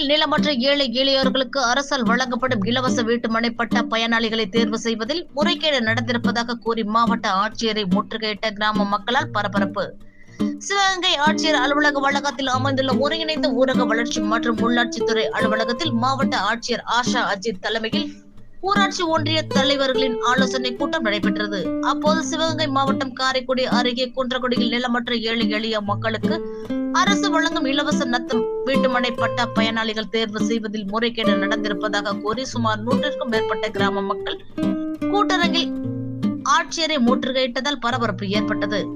குடியில் நிலமற்ற ஏழை எளியோர்களுக்கு அரசால் வழங்கப்படும் இலவச வீட்டுமனை பட்டா பயனாளிகளை தேர்வு செய்வதில் முறைகேடு நடந்திருப்பதாக கூறி மாவட்ட ஆட்சியரை முற்றுகையிட்ட கிராம மக்களால் பரபரப்பு. சிவகங்கை ஆட்சியர் அலுவலக வளாகத்தில் அமைந்துள்ள ஒருங்கிணைந்த ஊரக வளர்ச்சி மற்றும் உள்ளாட்சித்துறை அலுவலகத்தில் மாவட்ட ஆட்சியர் ஆஷா அஜித் தலைமையில் ஊராட்சி ஒன்றிய தலைவர்களின் ஆலோசனை கூட்டம் நடைபெற்றது. அப்போது சிவகங்கை மாவட்டம் காரைக்குடி அருகே குன்றக்குடியில் நிலமற்ற ஏழை எளிய மக்களுக்கு அரசு வழங்கும் இலவச நத்தம் வீட்டுமனை பட்டா பயனாளிகள் தேர்வு செய்வதில் முறைகேடு நடந்திருப்பதாக கூறி சுமார் நூற்றிற்கும் மேற்பட்ட கிராம மக்கள் கூட்டரங்கில் ஆட்சியரை முற்றுகையிட்டதால் பரபரப்பு ஏற்பட்டது.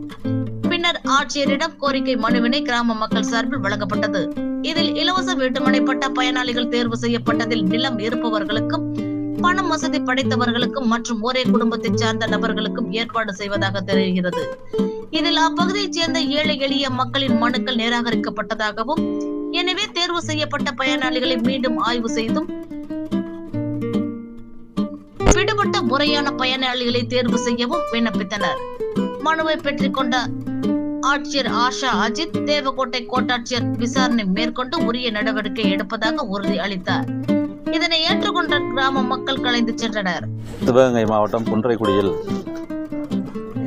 பின்னர் ஆட்சியரிடம் கோரிக்கை மனுவினை கிராம மக்கள் சார்பில் வழங்கப்பட்டது. இதில் இலவச வீட்டுமனை பட்டா பயனாளிகள் தேர்வு செய்யப்பட்டதில் நிலம் இருப்பவர்களுக்கும் பணம் வசதி படைத்தவர்களுக்கும் மற்றும் ஒரே குடும்பத்தை சார்ந்த நபர்களுக்கும் ஏற்பாடு செய்வதாக தெரிகிறது. இதில் அப்பகுதியைச் சேர்ந்த ஏழை எளிய மக்களின் மனுக்கள் நிராகரிக்கப்பட்டதாகவும் எனவே தேர்வு செய்யப்பட்ட பயனாளிகளை மீண்டும் ஆய்வு செய்தும் விடுபட்ட முறையான பயனாளிகளை தேர்வு செய்யவும் விண்ணப்பித்தனர். மனுவை பெற்றுக் கொண்ட ஆட்சியர் ஆஷா அஜித் தேவக்கோட்டை கோட்டாட்சியர் விசாரணை மேற்கொண்டு உரிய நடவடிக்கை எடுப்பதாக உறுதி அளித்தார் இதனை ஏற்றுக்கொண்ட கிராம மக்கள் கலைந்து சென்றனர். சிவகங்கை மாவட்டம் குன்றைக்குடியில்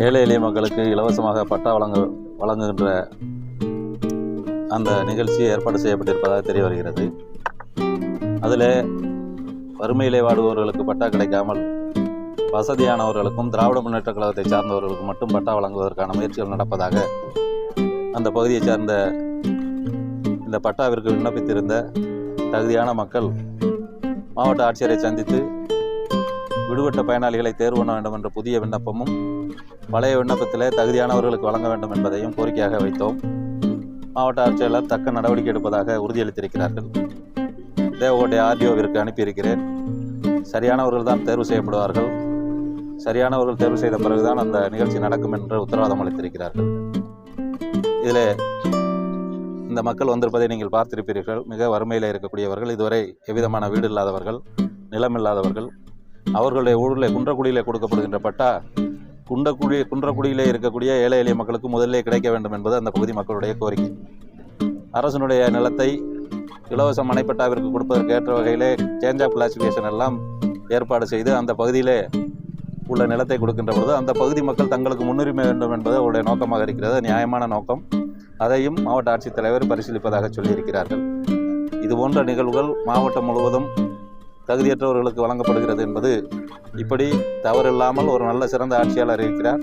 ஏழை எளிய மக்களுக்கு இலவசமாக பட்டா வழங்க வழங்குகின்ற அந்த நிகழ்ச்சி ஏற்பாடு செய்யப்பட்டிருப்பதாக தெரிய வருகிறது. அதில் வறுமையிலே வாடுபவர்களுக்கு பட்டா கிடைக்காமல் வசதியானவர்களுக்கும் திராவிட முன்னேற்ற கழகத்தை சார்ந்தவர்களுக்கு மட்டும் பட்டா வழங்குவதற்கான முயற்சிகள் நடப்பதாக அந்த பகுதியைச் சார்ந்த இந்த பட்டாவிற்கு விண்ணப்பித்திருந்த தகுதியான மக்கள் மாவட்ட ஆட்சியரை சந்தித்து விடுபட்ட பயனாளிகளை தேர்வு பண்ண வேண்டும் என்ற புதிய விண்ணப்பமும் பழைய விண்ணப்பத்திலே தகுதியானவர்களுக்கு வழங்க வேண்டும் என்பதையும் கோரிக்கையாக வைத்தோம். மாவட்ட ஆட்சியாளர் தக்க நடவடிக்கை எடுப்பதாக உறுதியளித்திருக்கிறார்கள். தேவகோட்டை ஆர்டிஓவிற்கு அனுப்பியிருக்கிறேன். சரியானவர்கள் தான் தேர்வு செய்யப்படுவார்கள். சரியானவர்கள் தேர்வு செய்த பிறகுதான் அந்த நிகழ்ச்சி நடக்கும் என்று உத்தரவாதம் அளித்திருக்கிறார்கள். இதில் இந்த மக்கள் வந்திருப்பதை நீங்கள் பார்த்திருப்பீர்கள். மிக வறுமையில் இருக்கக்கூடியவர்கள் இதுவரை எவ்விதமான வீடு இல்லாதவர்கள் நிலம் இல்லாதவர்கள் அவர்களுடைய ஊரில் குன்றக்குடியிலே கொடுக்கப்படுகின்ற பட்டா குன்றக்குடி குன்றக்குடியிலே இருக்கக்கூடிய ஏழை எளிய மக்களுக்கு முதலிலே கிடைக்க வேண்டும் என்பது அந்த பகுதி மக்களுடைய கோரிக்கை. அரசனுடைய நிலத்தை இலவச மனைப்பட்டாவிற்கு கொடுப்பதற்கு ஏற்ற வகையிலே சேஞ்ச் ஆஃப் கிளாசிஃபிகேஷன் எல்லாம் ஏற்பாடு செய்து அந்த பகுதியிலே உள்ள நிலத்தை கொடுக்கின்ற பொழுது அந்த பகுதி மக்கள் தங்களுக்கு முன்னுரிமை வேண்டும் என்பது அவருடைய நோக்கமாக இருக்கிறது. நியாயமான நோக்கம். அதையும் மாவட்ட ஆட்சித்தலைவர் பரிசீலிப்பதாக சொல்லியிருக்கிறார்கள். இது போன்ற நிகழ்வுகள் மாவட்டம் முழுவதும் தகுதியற்றவர்களுக்கு வழங்கப்படுகிறது என்பது இப்படி தவறில்லாமல் ஒரு நல்ல சிறந்த ஆட்சியாளர் இருக்கிறார்.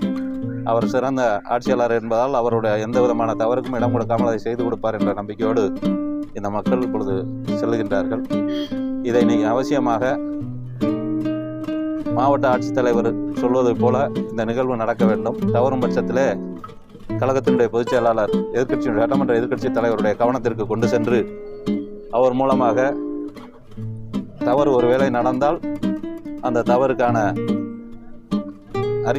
அவர் சிறந்த ஆட்சியாளர் என்பதால் அவருடைய எந்த விதமான தவறுக்கும் இடம் கொடுக்காமல் அதை செய்து கொடுப்பார் என்ற நம்பிக்கையோடு இந்த மக்கள் இப்பொழுது செல்லுகின்றார்கள் இதை நீங்கள் அவசியமாக மாவட்ட ஆட்சித்தலைவர் சொல்வதைப் போல இந்த நிகழ்வு நடக்க வேண்டும். தவறும் பட்சத்திலே கழகத்தினுடைய பொதுச் செயலாளர் எதிர்க்கட்சி சட்டமன்ற எதிர்க்கட்சி தலைவருடைய கவனத்திற்கு கொண்டு சென்று அவர் மூலமாக தவறு ஒருவேளை நடந்தால் அந்த தவறுக்கான